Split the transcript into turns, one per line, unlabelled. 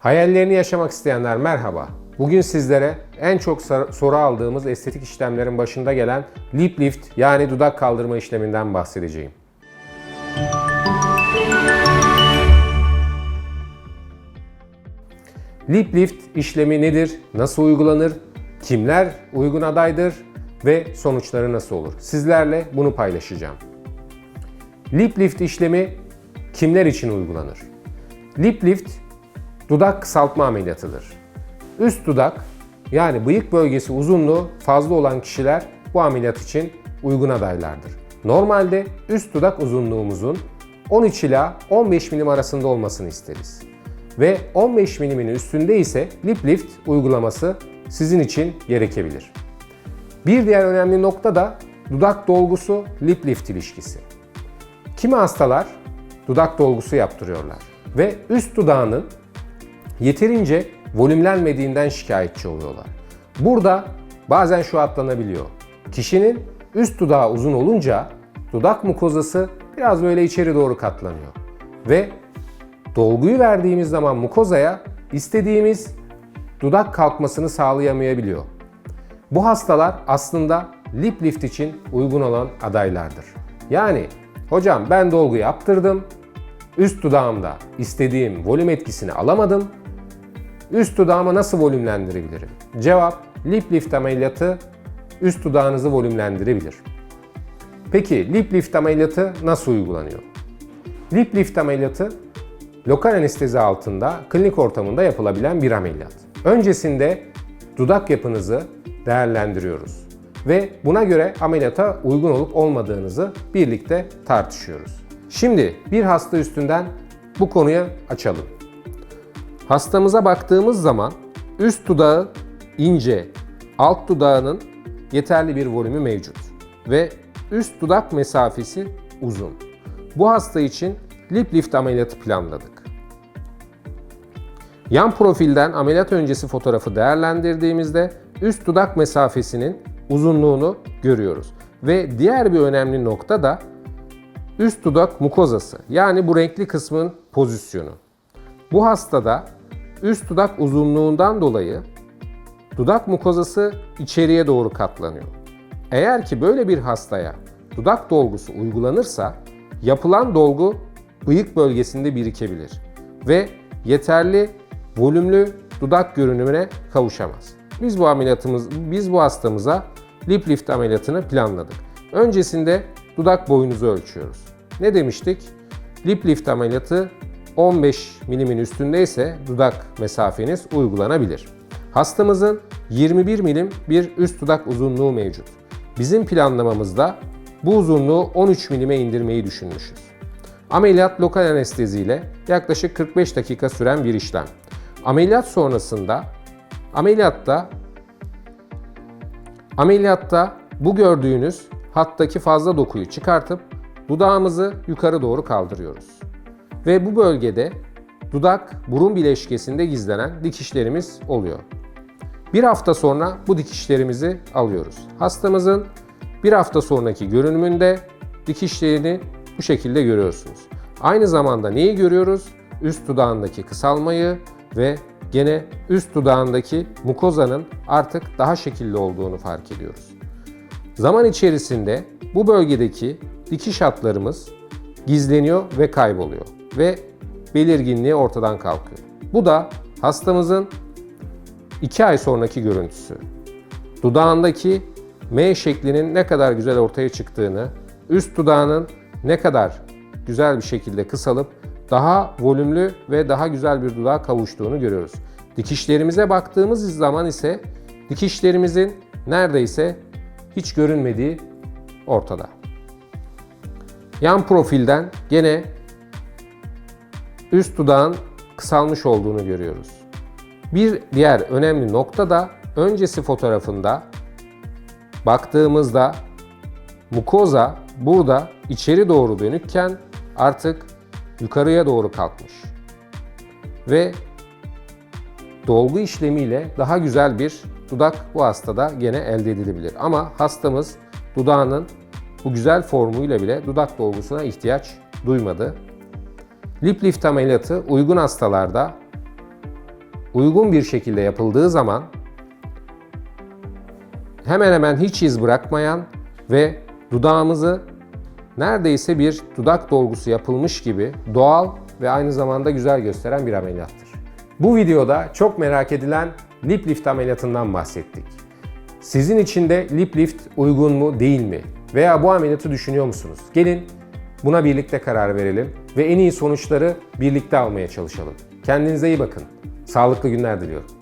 Hayallerini yaşamak isteyenler merhaba. Bugün sizlere en çok soru aldığımız estetik işlemlerin başında gelen lip lift yani dudak kaldırma işleminden bahsedeceğim. Lip lift işlemi nedir? Nasıl uygulanır? Kimler uygun adaydır? Ve sonuçları nasıl olur? Sizlerle bunu paylaşacağım. Lip lift işlemi kimler için uygulanır? Lip lift dudak kısaltma ameliyatıdır. Üst dudak yani bıyık bölgesi uzunluğu fazla olan kişiler bu ameliyat için uygun adaylardır. Normalde üst dudak uzunluğumuzun 13 ila 15 milim arasında olmasını isteriz. Ve 15 milimin üstünde ise lip lift uygulaması sizin için gerekebilir. Bir diğer önemli nokta da dudak dolgusu lip lift ilişkisi. Kimi hastalar dudak dolgusu yaptırıyorlar ve üst dudağının yeterince volümlenmediğinden şikayetçi oluyorlar. Burada bazen şu atlanabiliyor. Kişinin üst dudağı uzun olunca dudak mukozası biraz böyle içeri doğru katlanıyor. Ve dolguyu verdiğimiz zaman mukozaya istediğimiz dudak kalkmasını sağlayamayabiliyor. Bu hastalar aslında lip lift için uygun olan adaylardır. Yani hocam ben dolgu yaptırdım, üst dudağımda istediğim volüm etkisini alamadım, üst dudağımı nasıl volümlendirebilirim? Cevap lip lift ameliyatı üst dudağınızı volümlendirebilir. Peki lip lift ameliyatı nasıl uygulanıyor? Lip lift ameliyatı lokal anestezi altında klinik ortamında yapılabilen bir ameliyat. Öncesinde dudak yapınızı değerlendiriyoruz ve buna göre ameliyata uygun olup olmadığınızı birlikte tartışıyoruz. Şimdi bir hasta üstünden bu konuyu açalım. Hastamıza baktığımız zaman üst dudağı ince, alt dudağının yeterli bir volümü mevcut ve üst dudak mesafesi uzun. Bu hasta için lip lift ameliyatı planladık. Yan profilden ameliyat öncesi fotoğrafı değerlendirdiğimizde üst dudak mesafesinin uzunluğunu görüyoruz. Ve diğer bir önemli nokta da üst dudak mukozası yani bu renkli kısmın pozisyonu. Bu hastada üst dudak uzunluğundan dolayı dudak mukozası içeriye doğru katlanıyor. Eğer ki böyle bir hastaya dudak dolgusu uygulanırsa yapılan dolgu bıyık bölgesinde birikebilir ve yeterli volümlü dudak görünümüne kavuşamaz. Biz bu ameliyatımız biz bu hastamıza lip lift ameliyatını planladık. Öncesinde dudak boyunuzu ölçüyoruz. Ne demiştik? Lip lift ameliyatı 15 milimin üstündeyse dudak mesafeniz uygulanabilir. Hastamızın 21 milim bir üst dudak uzunluğu mevcut. Bizim planlamamızda bu uzunluğu 13 milime indirmeyi düşünmüşüz. Ameliyat lokal anestezi ile yaklaşık 45 dakika süren bir işlem. Ameliyat sonrasında ameliyatta ameliyatta bu gördüğünüz hattaki fazla dokuyu çıkartıp dudağımızı yukarı doğru kaldırıyoruz. Ve bu bölgede dudak burun bileşkesinde gizlenen dikişlerimiz oluyor. Bir hafta sonra bu dikişlerimizi alıyoruz. Hastamızın bir hafta sonraki görünümünde dikişlerini bu şekilde görüyorsunuz. Aynı zamanda neyi görüyoruz? Üst dudağındaki kısalmayı ve gene üst dudağındaki mukozanın artık daha şekilli olduğunu fark ediyoruz. Zaman içerisinde bu bölgedeki dikiş hatlarımız gizleniyor ve kayboluyor ve belirginliği ortadan kalkıyor. Bu da hastamızın 2 ay sonraki görüntüsü. Dudağındaki M şeklinin ne kadar güzel ortaya çıktığını, üst dudağının ne kadar güzel bir şekilde kısalıp daha volümlü ve daha güzel bir dudağa kavuştuğunu görüyoruz. Dikişlerimize baktığımız zaman ise dikişlerimizin neredeyse hiç görünmediği ortada. Yan profilden gene üst dudağın kısalmış olduğunu görüyoruz. Bir diğer önemli nokta da öncesi fotoğrafında baktığımızda mukoza burada içeri doğru dönükken artık yukarıya doğru kalkmış. Ve dolgu işlemiyle daha güzel bir dudak bu hastada gene elde edilebilir. Ama hastamız dudağının bu güzel formuyla bile dudak dolgusuna ihtiyaç duymadı. Lip lift ameliyatı uygun hastalarda uygun bir şekilde yapıldığı zaman hemen hemen hiç iz bırakmayan ve dudağımızı neredeyse bir dudak dolgusu yapılmış gibi doğal ve aynı zamanda güzel gösteren bir ameliyattır. Bu videoda çok merak edilen lip lift ameliyatından bahsettik. Sizin için de lip lift uygun mu değil mi? Veya bu ameliyatı düşünüyor musunuz? Gelin buna birlikte karar verelim ve en iyi sonuçları birlikte almaya çalışalım. Kendinize iyi bakın. Sağlıklı günler diliyorum.